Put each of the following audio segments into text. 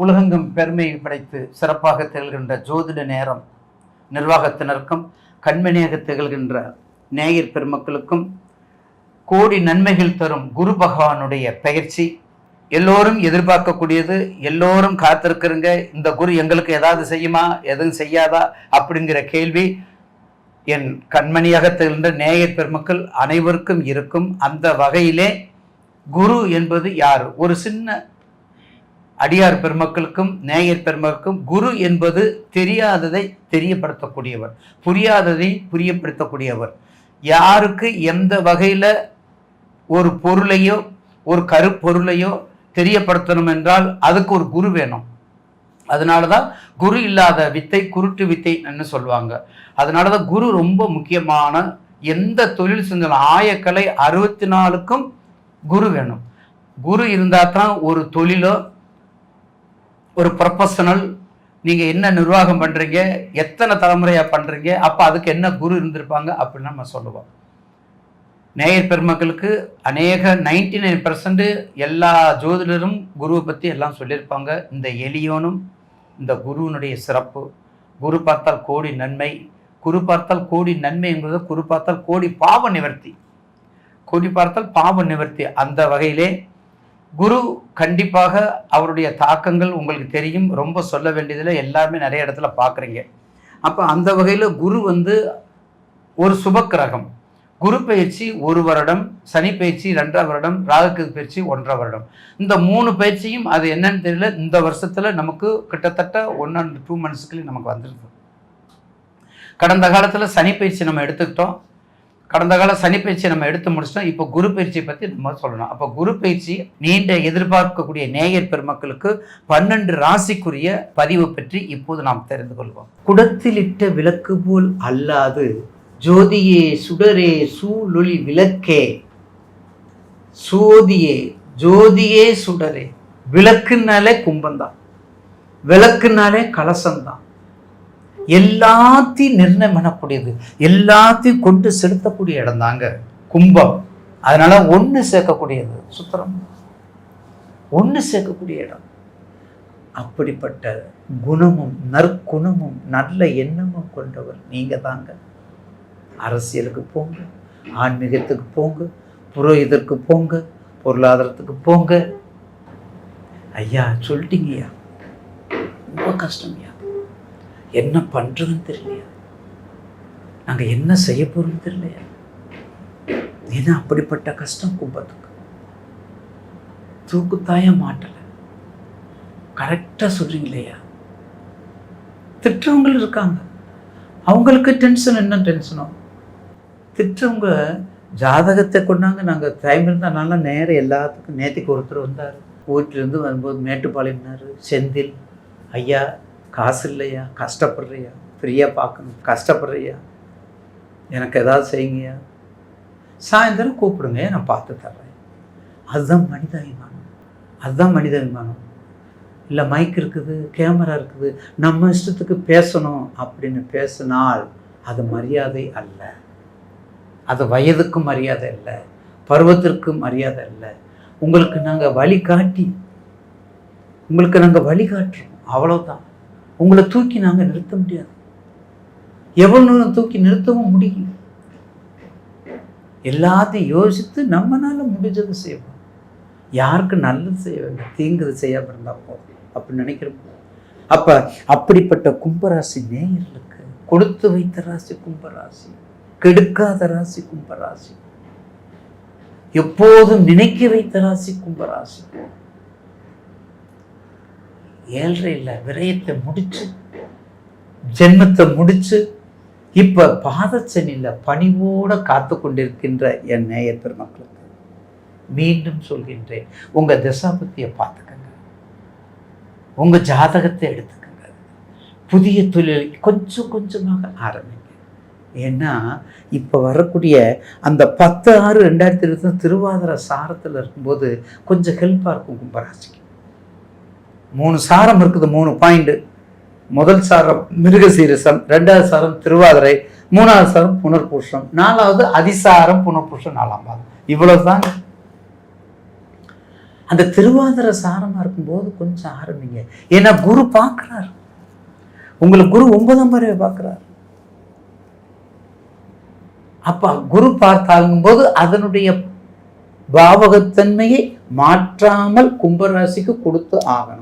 உலகெங்கும் பெருமை படைத்து சிறப்பாக திகழ்கின்ற ஜோதிட நேரம் நிர்வாகத்தினருக்கும் கண்மணியாக திகழ்கின்ற நேயர் பெருமக்களுக்கும் கோடி நன்மைகள் தரும் குரு பகவானுடைய பயிற்சி எல்லோரும் எதிர்பார்க்கக்கூடியது எல்லோரும் காத்திருக்கிறங்க இந்த குரு எங்களுக்கு ஏதாவது செய்யுமா எதுவும் செய்யாதா அப்படிங்கிற கேள்வி. என் கண்மணியாக திகழ்கின்ற நேயர் பெருமக்கள் அனைவருக்கும் இருக்கும் அந்த வகையிலே குரு என்பது யார்? ஒரு சின்ன அடியார் பெருமக்களுக்கும் நேயர் பெருமக்களுக்கும் குரு என்பது தெரியாததை தெரியப்படுத்தக்கூடியவர் புரியாததை புரியப்படுத்தக்கூடியவர். யாருக்கு எந்த வகையில் ஒரு பொருளையோ ஒரு கருப்பொருளையோ தெரியப்படுத்தணும் என்றால் அதுக்கு ஒரு குரு வேணும். அதனால தான் குரு இல்லாத வித்தை குருட்டு வித்தைன்னு சொல்லுவாங்க. அதனால தான் குரு ரொம்ப முக்கியமான எந்த தொழில் செஞ்சாலும் ஆயக்கலை அறுபத்தி நாலுக்கும் குரு வேணும். குரு இருந்தால் தான் ஒரு தொழிலோ ஒரு ப்ரொஃபஷனல் நீங்கள் என்ன நிர்வாகம் பண்ணுறீங்க எத்தனை தலைமுறையாக பண்ணுறீங்க அப்போ அதுக்கு என்ன குரு இருந்திருப்பாங்க அப்படின்னு நம்ம சொல்லுவோம். நேயர் பெருமக்களுக்கு அநேக நைன்டி நைன் எல்லா ஜோதிடரும் குருவை பற்றி எல்லாம் சொல்லியிருப்பாங்க. இந்த எளியோனும் இந்த குருவினுடைய சிறப்பு. குரு பார்த்தால் கோடி நன்மை. குரு பார்த்தால் கோடி நன்மை என்பது குரு பார்த்தால் கோடி பாவ நிவர்த்தி. கோடி பார்த்தால் பாவ நிவர்த்தி. அந்த வகையிலே குரு கண்டிப்பாக அவருடைய தாக்கங்கள் உங்களுக்கு தெரியும். ரொம்ப சொல்ல வேண்டியதில் எல்லாருமே நிறைய இடத்துல பார்க்குறீங்க. அப்போ அந்த வகையில் குரு வந்து ஒரு சுபக்கிரகம். குரு பயிற்சி ஒரு வருடம் சனி பயிற்சி ரெண்டரை வருடம் ராகுக்கு பயிற்சி ஒன்றரை வருடம். இந்த மூணு பயிற்சியும் அது என்னன்னு தெரியல. இந்த வருஷத்தில் நமக்கு கிட்டத்தட்ட ஒன் அண்ட் டூ மந்த்ஸ்க்குள்ளே நமக்கு வந்துருது கடந்த காலத்தில் சனி பயிற்சி நம்ம எடுத்துக்கிட்டோம். கடந்த கால சனி பயிற்சி நம்ம எடுத்து முடிச்சிட்டோம். இப்போ குரு பயிற்சியை பற்றி நம்ம சொல்லணும். அப்போ குரு பயிற்சி நீண்ட எதிர்பார்க்கக்கூடிய நேயர் பெருமக்களுக்கு பன்னெண்டு ராசிக்குரிய பதிவு பற்றி இப்போது நாம் தெரிந்து கொள்வோம். குடத்திலிட்ட விளக்கு போல் அல்லாது ஜோதியே சுடரே சூழொளி விளக்கே. சோதியே ஜோதியே சுடரே. விளக்குனாலே கும்பந்தான் விளக்குனாலே கலசம்தான். எல்லாத்தையும் நிர்ணயம் பண்ணக்கூடியது. எல்லாத்தையும் கொண்டு செலுத்தக்கூடிய இடம் தாங்க கும்பம். அதனால ஒன்று சேர்க்கக்கூடியது சுத்திரம். ஒன்று சேர்க்கக்கூடிய இடம். அப்படிப்பட்ட குணமும் நற்குணமும் நல்ல எண்ணமும் கொண்டவர் நீங்க தாங்க. அரசியலுக்கு போங்க ஆன்மீகத்துக்கு போங்க புரோகிதருக்கு போங்க பொருளாதாரத்துக்கு போங்க. ஐயா சொல்லிட்டீங்கய்யா. ரொம்ப கஷ்டம்யா என்ன பண்ணுறதுன்னு தெரியலையா? நாங்கள் என்ன செய்ய போகிறோம்னு தெரியலையா? ஏன்னா அப்படிப்பட்ட கஷ்டம் கும்பத்துக்கு. தூக்குத்தாய மாட்டலை. கரெக்டாக சொல்கிறீங்க இல்லையா திட்டவங்களும் இருக்காங்க. அவங்களுக்கு டென்ஷன் என்ன டென்ஷனோ திட்டவங்க ஜாதகத்தை கொண்டாங்க நாங்கள் டைம் இருந்தால் நல்லா நேரம் எல்லாத்துக்கும் நேற்றுக்கு ஒருத்தர் வந்தார். வீட்டிலேருந்து வரும்போது மேட்டுப்பாளையம்னாரு செந்தில் ஐயா காசு இல்லையா கஷ்டப்படுறியா? ஃப்ரீயாக பார்க்கணும். கஷ்டப்படுறியா? எனக்கு ஏதாவது செய்யுங்கய்யா? சாயந்தரம் கூப்பிடுங்க நான் பார்த்து தர்றேன். அதுதான் மனிதாபிமானம் அதுதான் மனிதாபிமானம் இல்லை மைக் இருக்குது கேமரா இருக்குது நம்ம இஷ்டத்துக்கு பேசணும் அப்படின்னு பேசினால் அது மரியாதை அல்ல. அது வயதுக்கும் மரியாதை இல்லை பருவத்திற்கும் மரியாதை இல்லை உங்களுக்கு நாங்கள் வழிகாட்டி. உங்களுக்கு நாங்கள் வழிகாட்டுறோம். அவ்வளோதான் உங்களை தூக்கி நாங்கள் நிறுத்த முடியாது. எவ்வளோ தூக்கி நிறுத்தவும் முடியும் எல்லாத்தையும் யோசித்து நம்மனால முடிஞ்சதை செய்வோம். யாருக்கு நல்லது செய்ய வேண்டாம்? தீங்குது செய்யாமல் இருந்தால் போதும் அப்படின்னு நினைக்கிறோம். அப்போ அப்படிப்பட்ட கும்பராசி நேயர்களுக்கு கொடுத்து வைத்த ராசி கும்பராசி கெடுக்காத ராசி கும்பராசி எப்போதும் நினைக்க வைத்த ராசி கும்பராசி ஏழ்றையில் விரயத்தை முடிச்சு ஜென்மத்தை முடிச்சு இப்ப பாதச்சனியில் பணிவோட காத்து கொண்டிருக்கின்ற என் நேய பெருமக்களுக்கு மீண்டும் சொல்கின்றேன். உங்க தசாபத்தியை பார்த்துக்கங்க. உங்க ஜாதகத்தை எடுத்துக்கங்க. புதிய தொழில் கொஞ்சம் கொஞ்சமாக ஆரம்பிங்க. ஏன்னா இப்போ வரக்கூடிய அந்த பத்து ஆறு ரெண்டாயிரத்தி இருபத்தி திருவாதிர சாரத்தில் இருக்கும்போது கொஞ்சம் ஹெல்ப்பாக இருக்கும் கும்பராசிக்கு. மூணு சாரம் இருக்குது மூணு பாயிண்ட் முதல் சாரம் மிருகசீரசம் ரெண்டாவது சாரம் திருவாதிரை மூணாவது சாரம் புனர்பூஷம் நாலாவது அதிசாரம் புனர்பூஷம் நாலாம் பாதம். இவ்வளவு தாங்க. அந்த திருவாதிர சாரமாக இருக்கும்போது கொஞ்சம் ஆரம்பிங்க. ஏன்னா குரு பார்க்குறாரு. உங்களுக்கு குரு ஒன்பதாம் பறவை பார்க்குறாரு. அப்பா குரு பார்த்தாலும் போது அதனுடைய பாவகத்தன்மையை மாற்றாமல் கும்பராசிக்கு கொடுத்து ஆகணும்.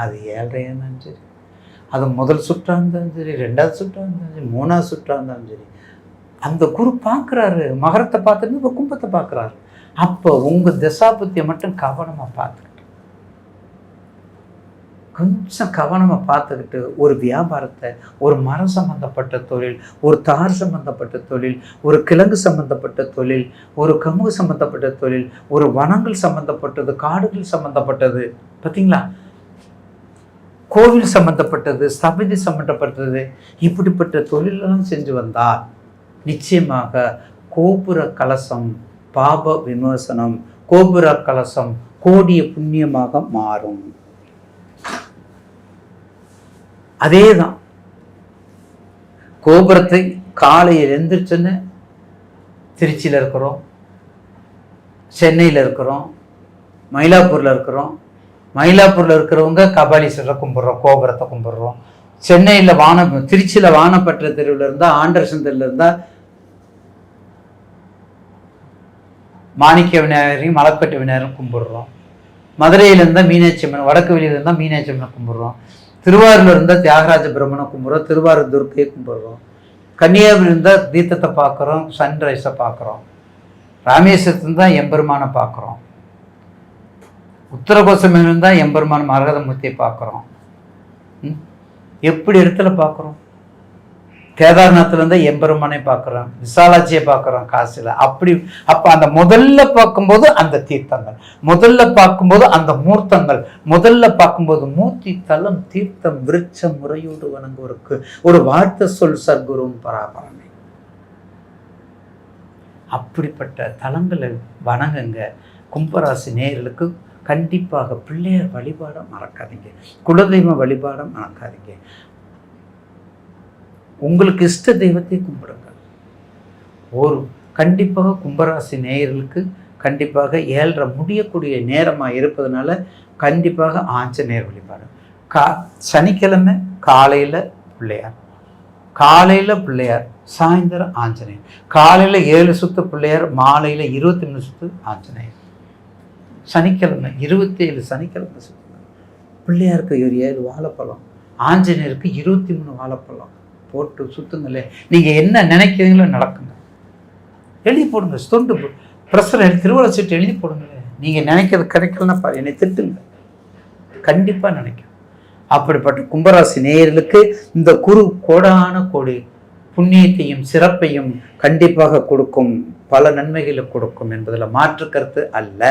அது ஏழ்றையா இருந்தாலும் சரி. அது முதல் சுற்றாக இருந்தாலும் சரி ரெண்டாவது சுற்றாக இருந்தாலும் சரி மூணாவது சுற்றாக இருந்தாலும் சரி. அந்த குரு பார்க்குறாரு மகரத்தை பார்த்துட்டு இப்போ கும்பத்தை பார்க்குறாரு. அப்போ உங்கள் தசாபத்தியை மட்டும் கவனமாக பார்த்துக்கிட்டு. கொஞ்சம் கவனமாக பார்த்துக்கிட்டு ஒரு வியாபாரத்தை ஒரு மரம் சம்மந்தப்பட்ட தொழில் ஒரு தார் சம்மந்தப்பட்ட தொழில் ஒரு கிழங்கு சம்மந்தப்பட்ட தொழில் ஒரு கமுகு சம்மந்தப்பட்ட தொழில் ஒரு வனங்கள் சம்மந்தப்பட்டது காடுகள் சம்மந்தப்பட்டது பார்த்தீங்களா கோவில் சம்பந்தப்பட்டது சபதி சம்பந்தப்பட்டது இப்படிப்பட்ட தொழிலெல்லாம் செஞ்சு வந்தால் நிச்சயமாக கோபுர கலசம் பாப விமர்சனம் கோபுர கலசம் கோடிய புண்ணியமாக மாறும். அதே தான் கோபுரத்தை காலையில் எந்திரிச்சோன்னு திருச்சியில் இருக்கிறோம் சென்னையில் இருக்கிறோம் மயிலாப்பூரில் இருக்கிறோம் மயிலாப்பூரில் இருக்கிறவங்க கபாலீஸ்வரரை கும்பிட்றோம் கோபுரத்தை கும்பிட்றோம். சென்னையில் வான திருச்சியில் வானப்பற்ற தெருவில் இருந்தால் ஆண்டர்சன் தெருவில் இருந்தால் மாணிக்க விநாயகரையும் மலப்பட்டு விநாயகரும் கும்பிடுறோம். மதுரையில் இருந்தால் மீனாட்சி அம்மன் வடக்கு வெளியில் இருந்தால் மீனாட்சி அம்மனை கும்பிடுறோம். திருவாரூரில் இருந்தால் தியாகராஜ பிரம்மனை கும்பிட்றோம் திருவாரூர் துர்க்கையை கும்பிடுறோம். கன்னியாகுமரி இருந்தால் தீர்த்தத்தை பார்க்குறோம் சன்ரைஸை பார்க்குறோம். ராமேஸ்வரத்துல தான் எம்பெருமானை பார்க்குறோம். உத்தரகோசம் தான் எம்பெருமான் மரகதமூர்த்தியை பார்க்குறோம். எப்படி இடத்துல பார்க்குறோம்? கேதார்நாத்லேருந்து இருந்தால் எம்பெருமானை பார்க்குறோம் விசாலாட்சியை பார்க்குறோம் காசில். அப்படி அப்போ அந்த முதல்ல பார்க்கும்போது அந்த தீர்த்தங்கள் முதல்ல பார்க்கும்போது அந்த மூர்த்தங்கள் முதல்ல பார்க்கும்போது மூர்த்தி தலம் தீர்த்தம் விருட்சம் முறையோடு வணங்குவருக்கு ஒரு வார்த்தை சொல் சர்க்குருவும் பராபரமே. அப்படிப்பட்ட தலங்களை வணங்குங்க. கும்பராசி நேர்களுக்கு கண்டிப்பாக பிள்ளையார் வழிபாடை மறக்காதீங்க. குலதெய்வ வழிபாடை மறக்காதீங்க. உங்களுக்கு இஷ்ட தெய்வத்தை கும்பிடுங்க ஒரு கண்டிப்பாக கும்பராசி நேயர்களுக்கு கண்டிப்பாக ஏழரை முடியக்கூடிய நேரமாக இருப்பதனால கண்டிப்பாக ஆஞ்சநேயர் வழிபாடு. கா சனிக்கிழமை காலையில் பிள்ளையார். காலையில் பிள்ளையார் சாயந்தரம் ஆஞ்சநேயர். காலையில் ஏழு சுத்து பிள்ளையார் மாலையில் இருபத்தி மூணு சுத்து ஆஞ்சநேயர். சனிக்கிழமை இருபத்தி ஏழு சனிக்கிழமை சுத்தணும் பிள்ளையாருக்கு ஒரு ஏழு வாழைப்பழம் ஆஞ்சநேயருக்கு இருபத்தி மூணு வாழைப்பழம் போட்டு சுற்றுங்களே நீங்கள் என்ன நினைக்கிறீங்களோ நடக்குங்க. எழுதி போடுங்க தொண்டு ப்ரெஷர் திருவள்ள சீட்டு எழுதி போடுங்களேன் நீங்கள் நினைக்கிறது கிடைக்கலன்னா பாரு என்னை திட்டுங்க. கண்டிப்பாக நினைக்கும். அப்படிப்பட்ட கும்பராசி நேயர்களுக்கு இந்த குரு கோடான கோடி புண்ணியத்தையும் சிறப்பையும் கண்டிப்பாக கொடுக்கும் பல நன்மைகளை கொடுக்கும் என்பதில் மாற்று கருத்து அல்ல.